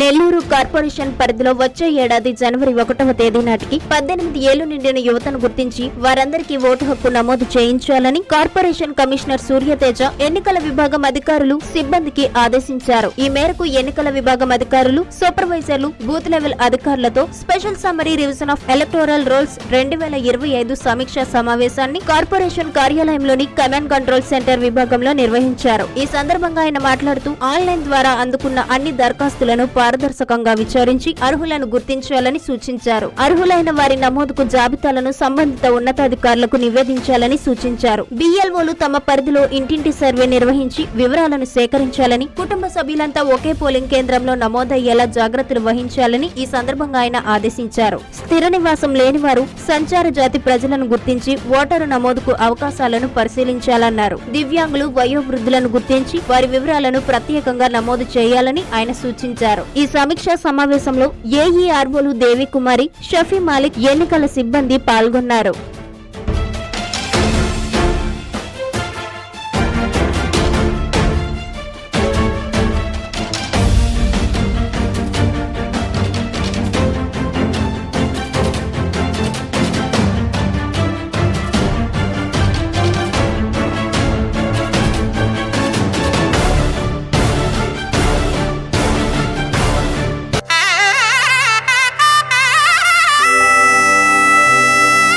Nellore corporation పరిధిలో వచ్చే ఏడాది జనవరి ఒకటవ తేదీ నాటికి పద్దెనిమిది ఏళ్ళు నిండిన యువతను గుర్తించి వారందరికీ ఓటు హక్కు నమోదు చేయించాలని కార్పొరేషన్ కమిషనర్ సూర్యతేజ ఎన్నికల విభాగం అధికారులు సిబ్బందికి ఆదేశించారు. ఈ మేరకు ఎన్నికల విభాగం అధికారులు సూపర్వైజర్లు బూత్ లెవెల్ అధికారులతో special summary revision of electoral rolls రెండు వేల ఇరవై ఐదు సమీక్షా సమావేశాన్ని కార్పొరేషన్ కార్యాలయంలోని కమాండ్ కంట్రోల్ సెంటర్ విభాగంలో నిర్వహించారు. ఈ సందర్భంగా ఆయన మాట్లాడుతూ ఆన్లైన్ ద్వారా అందుకున్న అన్ని దరఖాస్తులను పారదర్శకంగా విచారించి అర్హులను గుర్తించాలని సూచించారు. అర్హులైన వారి నమోదుకు జాబితాలను సంబంధిత ఉన్నతాధికారులకు నివేదించాలని సూచించారు. బిఎల్ఓలు తమ పరిధిలో ఇంటింటి సర్వే నిర్వహించి వివరాలను సేకరించాలని కుటుంబ సభ్యులంతా ఒకే పోలింగ్ కేంద్రంలో నమోదయ్యేలా జాగ్రత్తలు వహించాలని ఈ సందర్భంగా ఆయన ఆదేశించారు. స్థిర నివాసం లేని వారు సంచార జాతి ప్రజలను గుర్తించి ఓటరు నమోదుకు అవకాశాలను పరిశీలించాలన్నారు. దివ్యాంగులు వయోవృద్ధులను గుర్తించి వారి వివరాలను ప్రత్యేకంగా నమోదు చేయాలని ఆయన సూచించారు. ఈ సమీక్షా సమావేశంలో ఏఈఆర్ఓలు దేవికుమారి షఫీ మాలిక్ ఎన్నికల సిబ్బంది పాల్గొన్నారు.